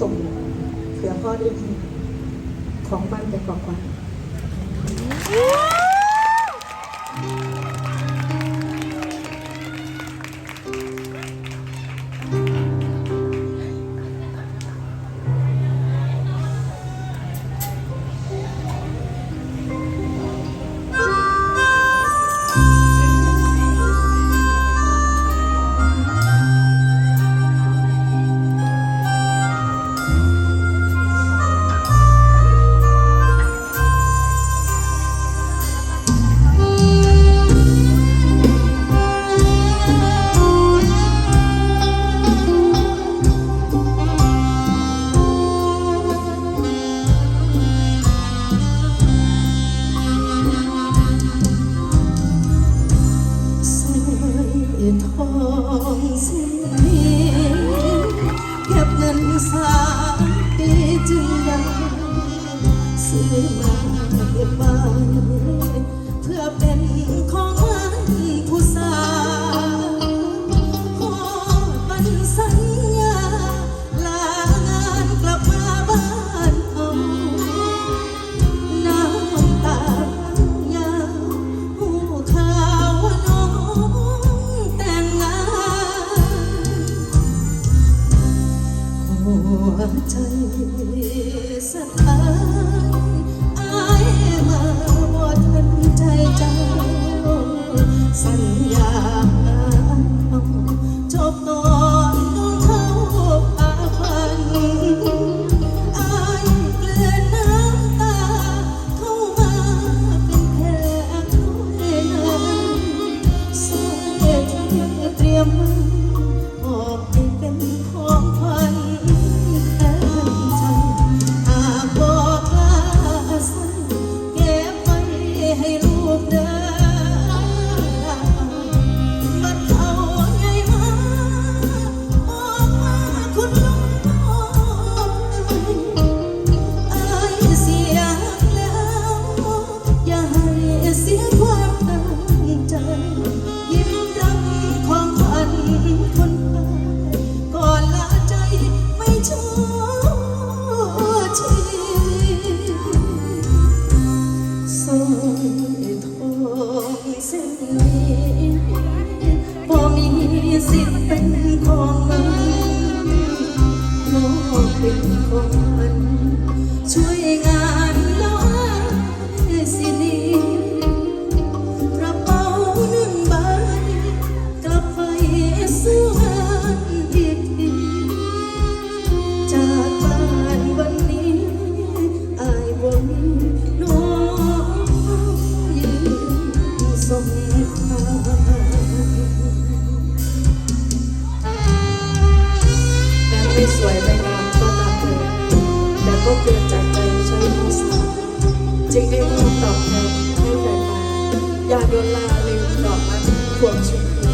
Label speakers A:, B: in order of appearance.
A: ส่งเผื่อพ่อได้ดีของบ้านไปกว่า
B: องเส้นนี้เก็บเงินสามปีจึงได้ซื้อมาเก็บไว้เพื่อเป็นของ หัวใจสะท้านอายมาบ่ทันใจเจ้า สัญญาเอาจบตอนน้องเข้าป่าพันอายเกลือนน้ำตา เข้ามาเป็นแขกน้อยนั้นสร้อยที่เตรียมมา เแต่ไม่สวยไม่
A: งามก็ตามเธอแต่ก็เกิดจากใจใช้ภาษาจึงได้มอบตอบแทนให้แฟนมาอย่าโดนลาลืมดอกไม้พวงชม